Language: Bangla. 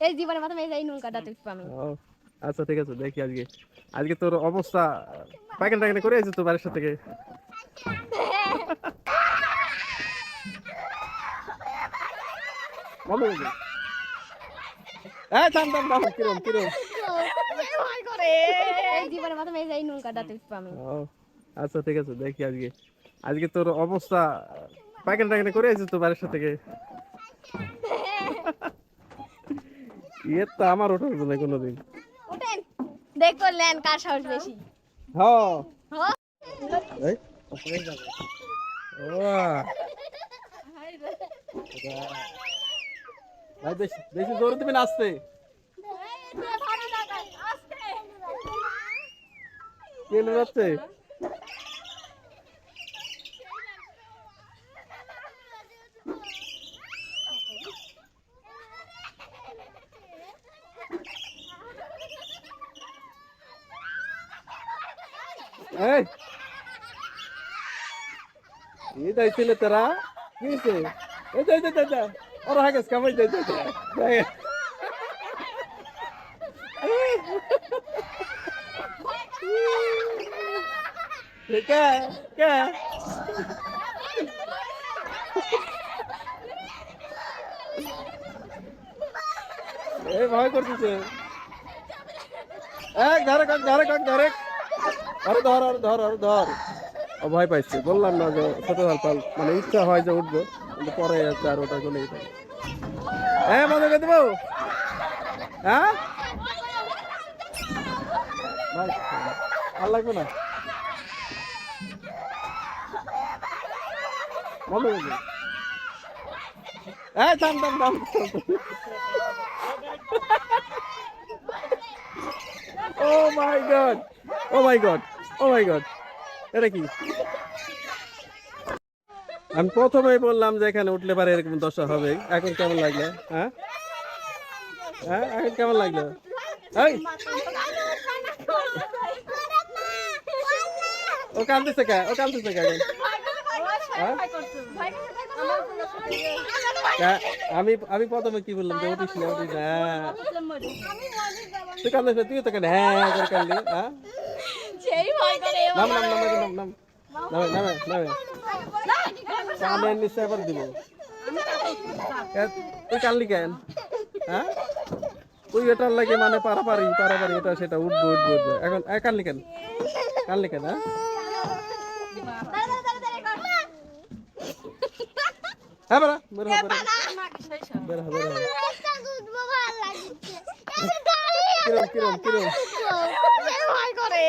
এই জীবনের মাথা এই নৌকাটা তুলবো আমি। ও, আচ্ছা ঠিক আছে দেখি আজকে। আজকে তোর অবস্থা পায়খানা টাইখানা করে আছিস তো বাড়ির সাথে থেকে? এই থাম থাম থাম কিরম কিরম? জীবনের মাথা নৌকাটা ও, আচ্ছা ঠিক আছে দেখি আজকে। আজকে তোর অবস্থা পায়খানা টাইখানা করে আছিস তো বাড়ির সাথে থেকে? ইয়ে তো আমার ওঠা হতো না কোনোদিন ওঠেন দেখ করলেন কার সাহস বেশি হ্যাঁ হ্যাঁ এই ওয়া ভাই বেশি বেশি জোরে দিবেন আসতে কেন যাচ্ছে এই। এই দাই ছেলে তোরা? কি হয়েছে এই দাই দাই দাই ওর হাগে কামাই দাই দাই দাই ধরে কাক ধরে কাক ধরে আরে ধর আরে ধর আরে ধর। ও ভয় পাইছে। বললাম না যে ছোট হাল পাল মানে ইচ্ছা হয় যে উঠবো, কিন্তু পরে যাচ্ছে আর ওটা চলেই থাকে। হ্যাঁ মজা করে দেবো হ্যাঁ? আর লাগবে না? বন্ধ করে এই থাম। ও my god, oh my god. Oh my god এটা কি? আমি প্রথমেই বললাম যে এখানে উঠলে পারে এরকম দশা হবে। এখন কেমন লাগল? হ্যাঁ? হ্যাঁ? এখন কেমন লাগল? ও কান্দতেছে কে? ও কান্দতেছে কে? এখন? আমি আমি প্রথমে কি বললাম যে উঠিস না উঠিস না। হ্যাঁ। তুই কান্দিস তুই তো কেন হ্যাঁ হ্যাঁ? সেই ভয় করে নাম নাম নাম নাম নাম নামে নামে নামে কানের নিচে আবার দিব। তুই কানলি কেন? হ্যাঁ? তুই এটার লাগে মানে পারাপারি পারাপারি এটা সেটা উঠবো উঠবো উঠবো। এখন কানলি কেন? কানলি কেন হ্যাঁ? হ্যাঁ বেড়া হ বের হ কিরম কিরম কিরম করে